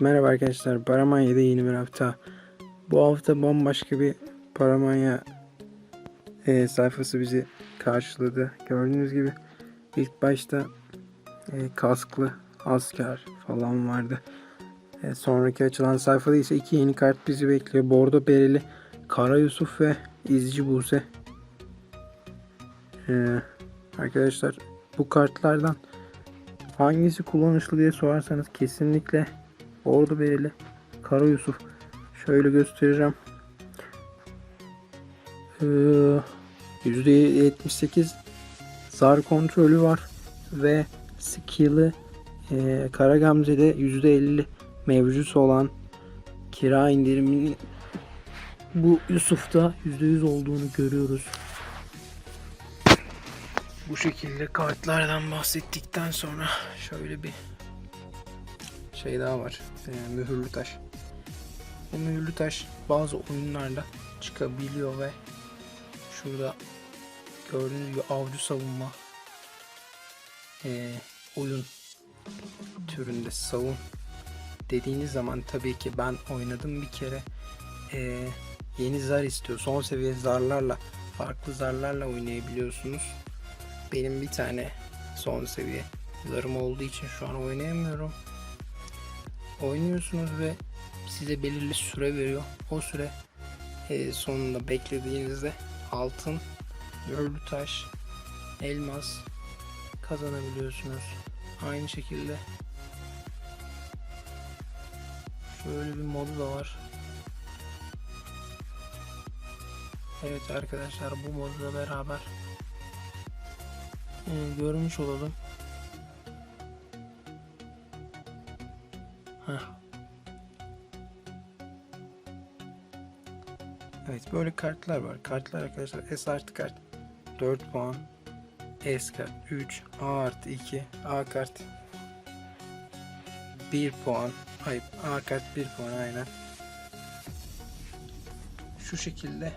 Merhaba arkadaşlar. Paramanya'da yeni bir hafta. Bu hafta bambaşka bir Paramanya e, sayfası bizi karşıladı. Gördüğünüz gibi ilk başta e, kasklı asker falan vardı. E, sonraki açılan sayfada ise iki yeni kart bizi bekliyor. Bordo Bereli Kara Yusuf ve İzci Buse. E, arkadaşlar bu kartlardan hangisi kullanışlı diye sorarsanız kesinlikle Ordu Bereli Kara Yusuf. Şöyle göstereceğim. Ee, %78 zar kontrolü var ve skill'ı e, Kara Gamze'de %50 mevcut olan kira indiriminin bu Yusuf'ta %100 olduğunu görüyoruz. Bu şekilde kartlardan bahsettikten sonra şöyle bir şey daha var. Ee, mühürlü taş. Bu mühürlü taş bazı oyunlarda çıkabiliyor ve şurada gördüğünüz gibi avcı savunma ee, oyun türünde savun dediğiniz zaman tabii ki ben oynadım bir kere ee, yeni zar istiyor. Son seviye zarlarla farklı zarlarla oynayabiliyorsunuz. Benim bir tane son seviye zarım olduğu için şu an oynayamıyorum oynuyorsunuz ve size belirli süre veriyor. O süre e, sonunda beklediğinizde altın, örlü taş, elmas kazanabiliyorsunuz. Aynı şekilde şöyle bir modu da var. Evet arkadaşlar bu modla beraber e, görmüş olalım. Heh. Evet böyle kartlar var. Kartlar arkadaşlar S artı kart 4 puan. S kart 3. A artı 2. A kart 1 puan. Hayır A kart 1 puan aynen. Şu şekilde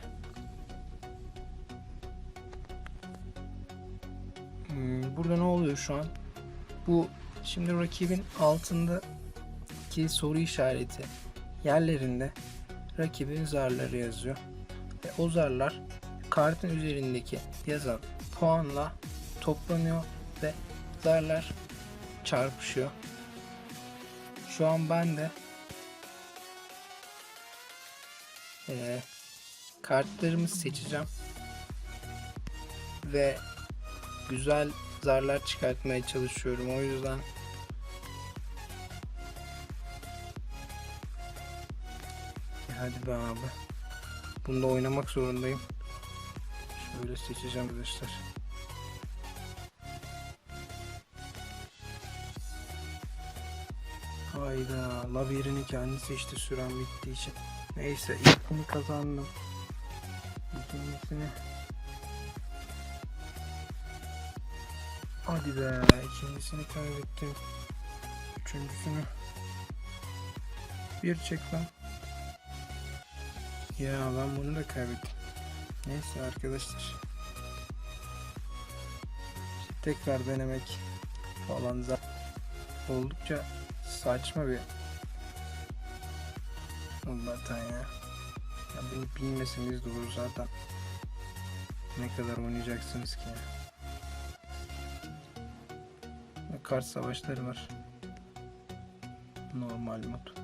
Hmm, burada ne oluyor şu an? Bu şimdi rakibin altında iki soru işareti yerlerinde rakibin zarları yazıyor. Ve o zarlar kartın üzerindeki yazan puanla toplanıyor ve zarlar çarpışıyor. Şu an ben de e, kartlarımı seçeceğim ve güzel zarlar çıkartmaya çalışıyorum. O yüzden Hadi be abi. Bunda oynamak zorundayım. Şöyle seçeceğim arkadaşlar. Hayda. Labirini kendi seçti süren bittiği için. Neyse ilkini kazandım. İkincisini. Hadi be. ikincisini kaybettim. Üçüncüsünü. Bir çek lan. Ya ben bunu da kaybettim. Neyse arkadaşlar. Tekrar denemek falan zaten oldukça saçma bir Allah'tan ya. ya bunu bilmeseniz doğru zaten. Ne kadar oynayacaksınız ki ya. Kart savaşları var. Normal mod.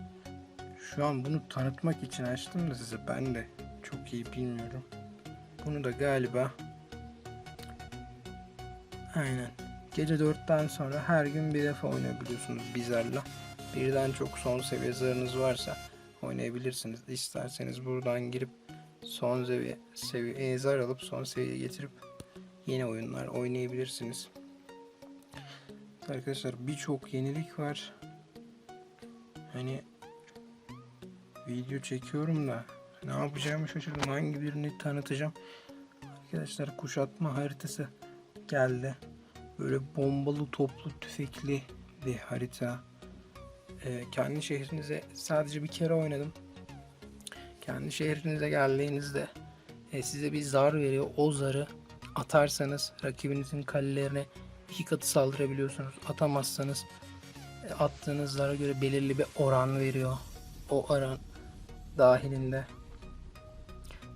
Şu an bunu tanıtmak için açtım da size ben de çok iyi bilmiyorum. Bunu da galiba aynen gece 4'ten sonra her gün bir defa oynayabiliyorsunuz bizarla. Birden çok son seviye zarınız varsa oynayabilirsiniz. İsterseniz buradan girip son seviye, seviye zar alıp son seviyeye getirip yeni oyunlar oynayabilirsiniz. Arkadaşlar birçok yenilik var. Hani video çekiyorum da ne yapacağımı şaşırdım. Hangi birini tanıtacağım. Arkadaşlar kuşatma haritası geldi. Böyle bombalı toplu tüfekli bir harita. Ee, kendi şehrinize sadece bir kere oynadım. Kendi şehrinize geldiğinizde e, size bir zar veriyor. O zarı atarsanız rakibinizin kalelerine iki katı saldırabiliyorsunuz. Atamazsanız attığınız zara göre belirli bir oran veriyor. O oran dahilinde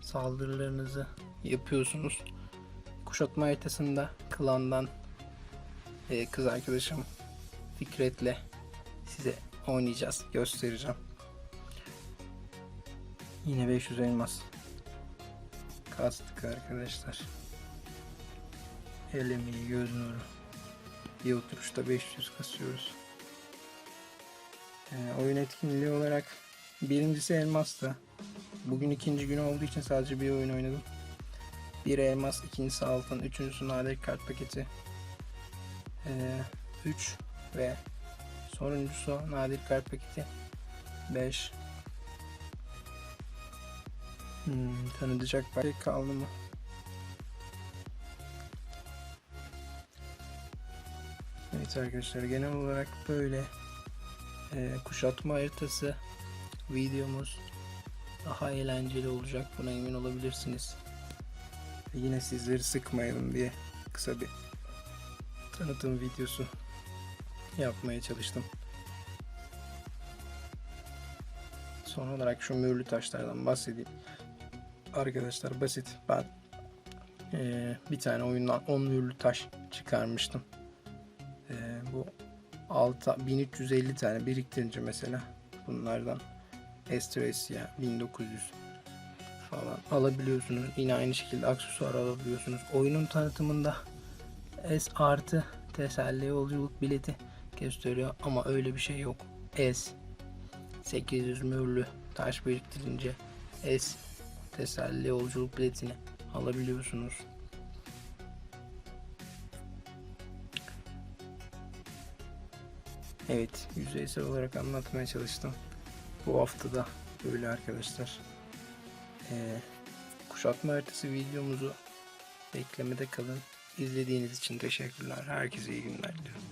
saldırılarınızı yapıyorsunuz. Kuşatma haritasında klandan e, kız arkadaşım Fikret'le size oynayacağız. Göstereceğim. Yine 500 elmas. Kastık arkadaşlar. El göz nuru. Bir oturuşta 500 kasıyoruz. Ee, oyun etkinliği olarak birincisi elmastı. Bugün ikinci gün olduğu için sadece bir oyun oynadım. Bir elmas, ikincisi altın, üçüncüsü nadir kart paketi. 3 ve sonuncusu nadir kart paketi 5 hmm, tanıtacak bir şey kaldı mı? Evet arkadaşlar genel olarak böyle e, kuşatma haritası videomuz daha eğlenceli olacak buna emin olabilirsiniz. Yine sizleri sıkmayalım diye kısa bir tanıtım videosu yapmaya çalıştım. Son olarak şu mühürlü taşlardan bahsedeyim. Arkadaşlar basit. Ben eee, bir tane oyundan 10 mühürlü taş çıkarmıştım. Eee, bu 6 1350 tane biriktirince mesela bunlardan Estresia 1900 falan alabiliyorsunuz. Yine aynı şekilde aksesuar alabiliyorsunuz. Oyunun tanıtımında S artı teselli yolculuk bileti gösteriyor ama öyle bir şey yok. S 800 mühürlü taş biriktirince S teselli yolculuk biletini alabiliyorsunuz. Evet, yüzeysel olarak anlatmaya çalıştım. Bu hafta da böyle arkadaşlar. Ee, kuşatma haritası videomuzu beklemede kalın. İzlediğiniz için teşekkürler. Herkese iyi günler diliyorum.